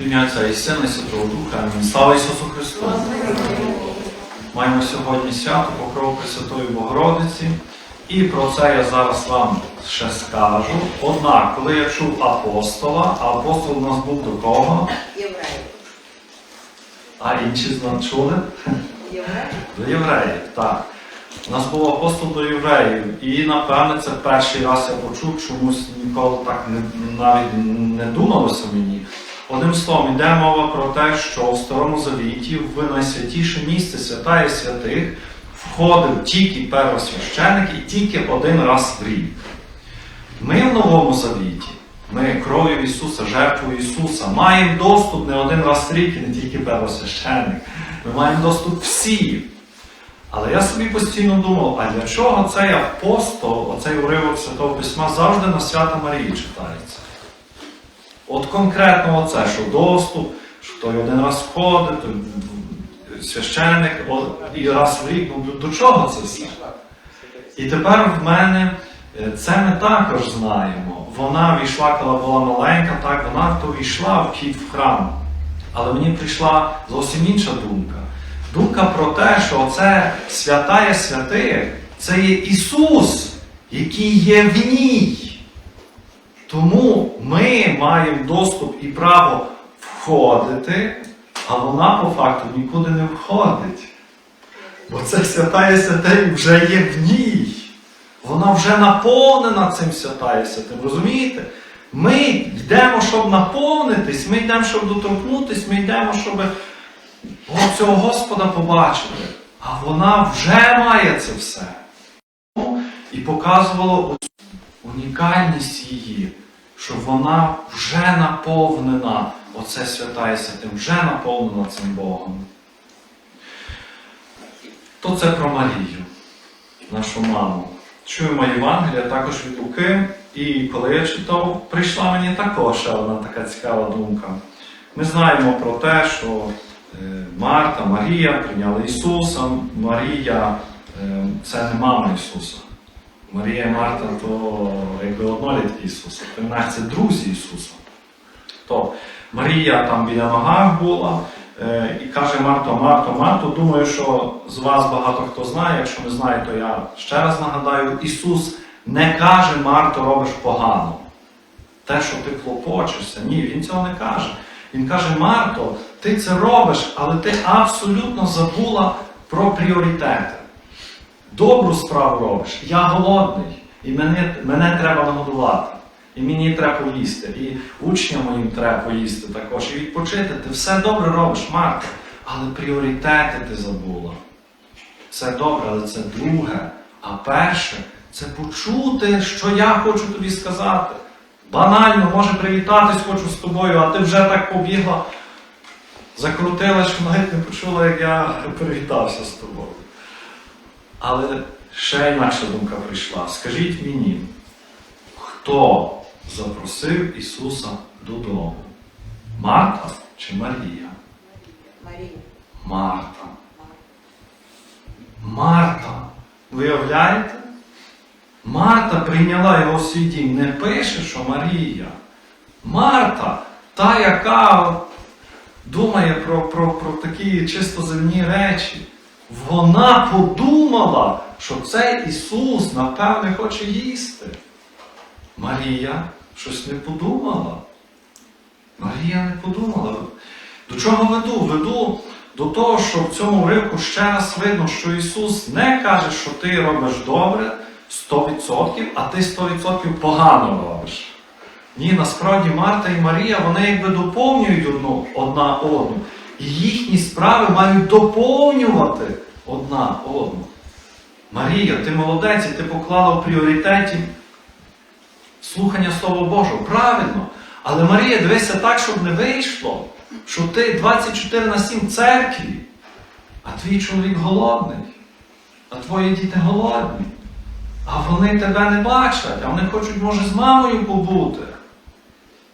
Ім'я Отця і Сина, і Святого Духа. Амінь. Слава Ісусу Христу! Маємо сьогодні свято Покров Пресвятої Богородиці. І про це я зараз вам ще скажу. Однак, коли я чув апостола, а апостол у нас був до кого, Євреї. а інші з нас чули? Євреї. До євреїв, так. У нас був апостол до євреїв, і напевне це перший раз я почув, чомусь ніколи так не, навіть не думалося мені. Одним словом, йде мова про те, що в Старому Завіті в найсвятіше місце свята і святих входив тільки первосвященик і тільки один раз в рік. Ми в Новому Завіті, ми кров'ю Ісуса, жертвою Ісуса, маємо доступ не один раз в рік і не тільки первосвященик. Ми маємо доступ всі. Але я собі постійно думав, а для чого цей апостол, оцей уривок Святого Письма завжди на Свята Марії читається? От конкретно оце, що доступ, що той один раз входить, священник і раз в рік, ну до, чого це все? І тепер в мене е, це ми також знаємо. Вона війшла, коли була маленька, так, вона то війшла в вхід в храм. Але мені прийшла зовсім інша думка. Думка про те, що це святая святих, це є Ісус, який є в ній. Тому ми маємо доступ і право входити, а вона по факту нікуди не входить. Бо це святая святих вже є в ній. Вона вже наповнена цим святая святим. Розумієте? Ми йдемо, щоб наповнитись, ми йдемо, щоб доторкнутись, ми йдемо, щоб цього Господа побачити. А вона вже має це все. І показувало унікальність її, що вона вже наповнена, оце свята і святим, вже наповнена цим Богом. То це про Марію, нашу маму. Чуємо Євангелія також від Луки, і коли я читав, прийшла мені також одна така цікава думка. Ми знаємо про те, що е, Марта, Марія прийняли Ісуса. Марія е, це не мама Ісуса. Марія і Марта то якби однолітки Ісуса, принаймні це друзі Ісуса. То Марія там біля ногах була е, і каже Марто, Марто, Марто, думаю, що з вас багато хто знає, якщо не знає, то я ще раз нагадаю, Ісус не каже, Марто, робиш погано. Те, що ти клопочешся, ні, Він цього не каже. Він каже, Марто, ти це робиш, але ти абсолютно забула про пріоритети. Добру справу робиш. Я голодний, і мене, мене треба нагодувати. І мені треба поїсти, і учням моїм треба поїсти також, і відпочити. Ти все добре робиш, Марта, але пріоритети ти забула. Це добре, але це друге. А перше це почути, що я хочу тобі сказати. Банально, може привітатись хочу з тобою, а ти вже так побігла, закрутила, що навіть не почула, як я привітався з тобою. Але ще інакша думка прийшла. Скажіть мені, хто запросив Ісуса додому? Марта чи Марія? Марія. Марта. Марта. Виявляєте? Марта прийняла його в свій дім. Не пише, що Марія. Марта, та, яка думає про, про, про такі чисто земні речі. Вона подумала, що цей Ісус, напевне, хоче їсти. Марія щось не подумала. Марія не подумала. До чого веду? Веду до того, що в цьому ривку ще раз видно, що Ісус не каже, що ти робиш добре 100%, а ти 100% погано робиш. Ні, насправді Марта і Марія, вони якби доповнюють одну, одна одну. І їхні справи мають доповнювати одна одну. Марія, ти молодець, і ти поклала в пріоритеті слухання Слова Божого. Правильно. Але Марія, дивися так, щоб не вийшло, що ти 24 на 7 в церкві, а твій чоловік голодний, а твої діти голодні. А вони тебе не бачать, а вони хочуть, може, з мамою побути.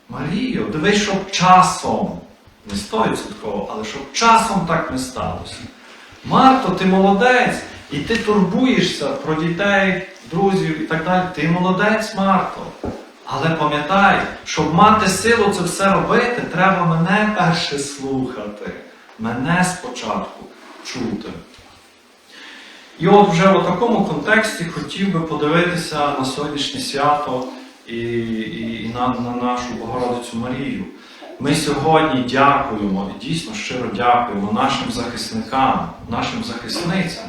Марію, дивись, щоб часом, не стовідсотково, але щоб часом так не сталося. Марто, ти молодець, і ти турбуєшся про дітей, друзів і так далі. Ти молодець, Марто. Але пам'ятай, щоб мати силу це все робити, треба мене перше слухати, мене спочатку чути. І от вже в такому контексті хотів би подивитися на сьогоднішнє свято і, і, і на, на нашу Богородицю Марію. Ми сьогодні дякуємо, і дійсно щиро дякуємо нашим захисникам, нашим захисницям,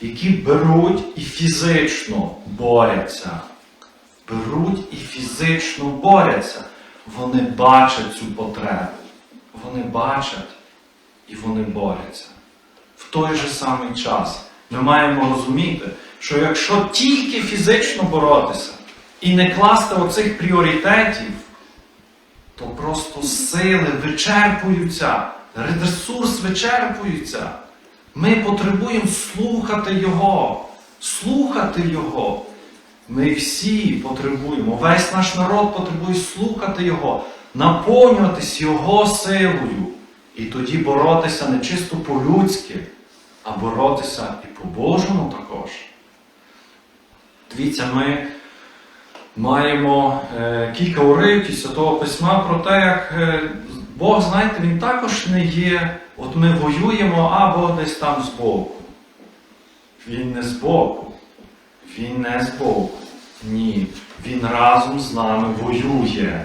які беруть і фізично борються. Беруть і фізично борються. Вони бачать цю потребу. Вони бачать і вони борються. В той же самий час ми маємо розуміти, що якщо тільки фізично боротися і не класти оцих пріоритетів, то просто сили вичерпуються, ресурс вичерпується. Ми потребуємо слухати Його, слухати Його. Ми всі потребуємо, весь наш народ потребує слухати Його, наповнюватись Його силою. І тоді боротися не чисто по-людськи, а боротися і по-божому також. Дивіться, ми маємо е, кілька уривків Святого Письма про те, як е, Бог, знаєте, Він також не є, от ми воюємо або десь там збоку. Він не збоку. Він не збоку. Ні. Він разом з нами воює.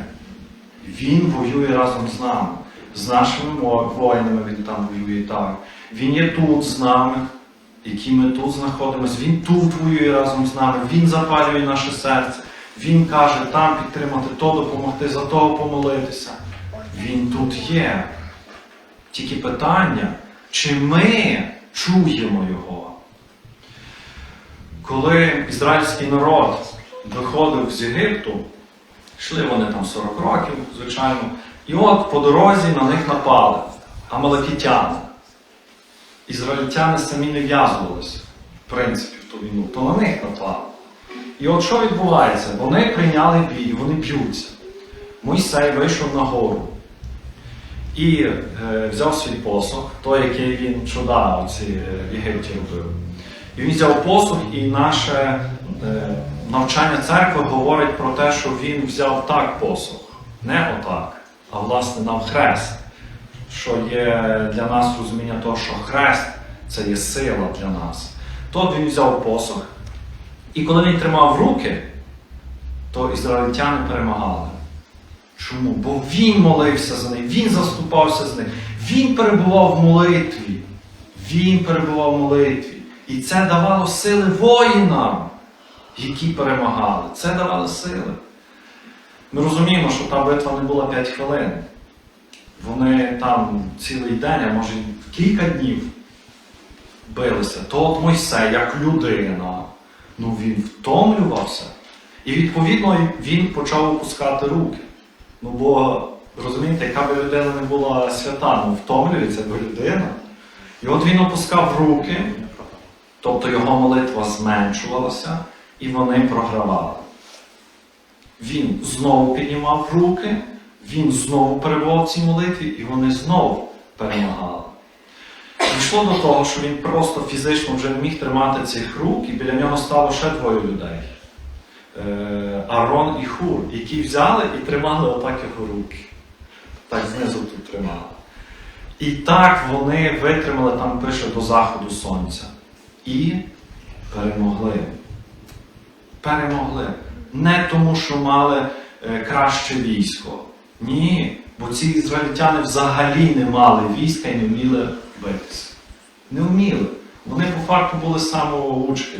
Він воює разом з нами. З нашими воїнами він там воює так. Він є тут з нами, які ми тут знаходимося. Він тут воює разом з нами. Він запалює наше серце. Він каже там підтримати то, допомогти, за того помолитися. Він тут є. Тільки питання, чи ми чуємо його? Коли ізраїльський народ виходив з Єгипту, йшли вони там 40 років, звичайно, і от по дорозі на них напали амалакітяни. Ізраїльтяни самі не в'язувалися, в принципі, в ту війну, то на них напали. І от що відбувається? Вони прийняли бій, вони б'ються. Мойсей вийшов на гору і е, взяв свій посох, той, який він чуда е, в Єгипті робив. І він взяв посох, і наше е, навчання церкви говорить про те, що він взяв так посох, не отак, а власне нам хрест, що є для нас розуміння того, що хрест це є сила для нас. Тот він взяв посох, і коли він тримав руки, то ізраїльтяни перемагали. Чому? Бо він молився за них, він заступався з них, він перебував в молитві. Він перебував в молитві. І це давало сили воїнам, які перемагали. Це давало сили. Ми розуміємо, що та битва не була 5 хвилин. Вони там цілий день, а може кілька днів билися. То от Мойсей, як людина, ну він втомлювався. І відповідно він почав опускати руки. Ну бо, розумієте, яка би людина не була свята, ну втомлюється бо людина. І от він опускав руки, тобто його молитва зменшувалася, і вони програвали. Він знову піднімав руки, він знову перебував в цій молитві, і вони знову перемагали. Дійшло до того, що він просто фізично вже не міг тримати цих рук, і біля нього стало ще двоє людей. Е, Арон і Хур, які взяли і тримали отак його руки. Так знизу тут тримали. І так вони витримали, там пише до заходу сонця. І перемогли. Перемогли. Не тому, що мали е, краще військо. Ні. Бо ці ізраїльтяни взагалі не мали війська і не вміли битися. Не вміли. Вони по факту були самоучки,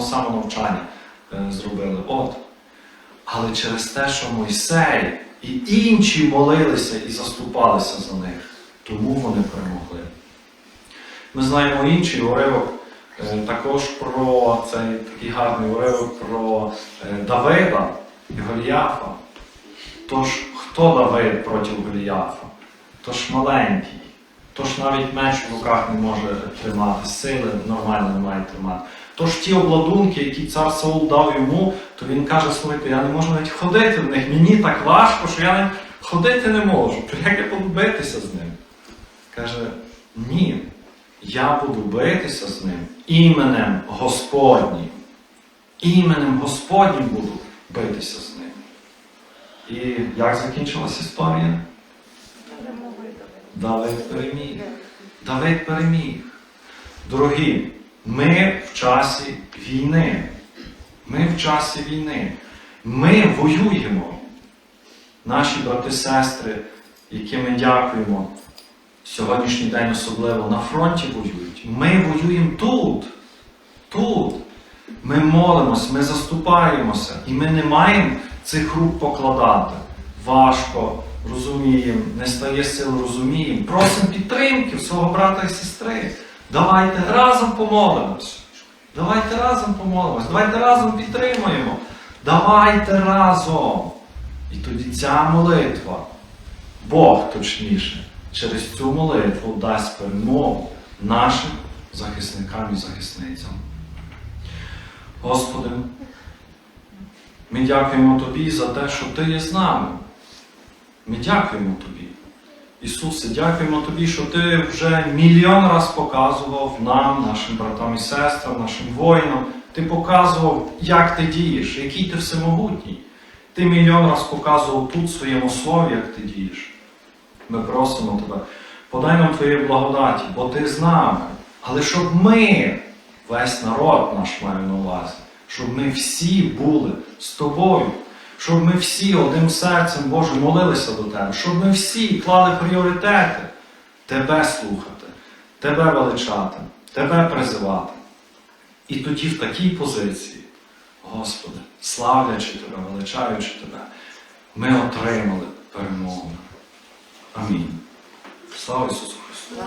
самонавчання е, зробили. От. Але через те, що Мойсей і інші молилися і заступалися за них, тому вони перемогли. Ми знаємо інший уривок е, також про цей такий гарний уривок про е, Давида і Голіафа. Тож, хто Давид проти Голіафа? Тож маленький. Тож навіть меч в руках не може тримати, сили нормально не має тримати. Тож ті обладунки, які цар Саул дав йому, то він каже, слухайте, я не можу навіть ходити в них. Мені так важко, що я навіть ходити не можу. Як я буду битися з ним? Каже, ні, я буду битися з ним іменем Господнім. Іменем Господнім буду битися з ним. І як закінчилась історія? Давид переміг. Давид переміг. Дорогі, ми в часі війни. Ми в часі війни. Ми воюємо. Наші брати сестри, яким ми дякуємо, сьогоднішній день особливо на фронті воюють. Ми воюємо тут. Тут. Ми молимось, ми заступаємося, і ми не маємо цих рук покладати. Важко, розуміємо, не стає сил, розуміємо. Просимо підтримки в свого брата і сестри. Давайте разом помолимось. Давайте разом помолимось, давайте разом підтримуємо. Давайте разом. І тоді ця молитва, Бог точніше, через цю молитву дасть перемогу нашим захисникам і захисницям. Господи, ми дякуємо Тобі за те, що Ти є з нами. Ми дякуємо Тобі. Ісусе, дякуємо Тобі, що Ти вже мільйон раз показував нам, нашим братам і сестрам, нашим воїнам. Ти показував, як ти дієш, який ти всемогутній. Ти мільйон раз показував тут своєму слові, як ти дієш. Ми просимо тебе, подай нам Твоєї благодаті, бо Ти з нами. Але щоб ми, весь народ наш маю на увазі, щоб ми всі були з тобою, щоб ми всі одним серцем Боже молилися до Тебе, щоб ми всі клали пріоритети Тебе слухати, Тебе величати, Тебе призивати. І тоді в такій позиції, Господи, славлячи Тебе, величаючи Тебе, ми отримали перемогу. Амінь. Слава Ісусу Христу!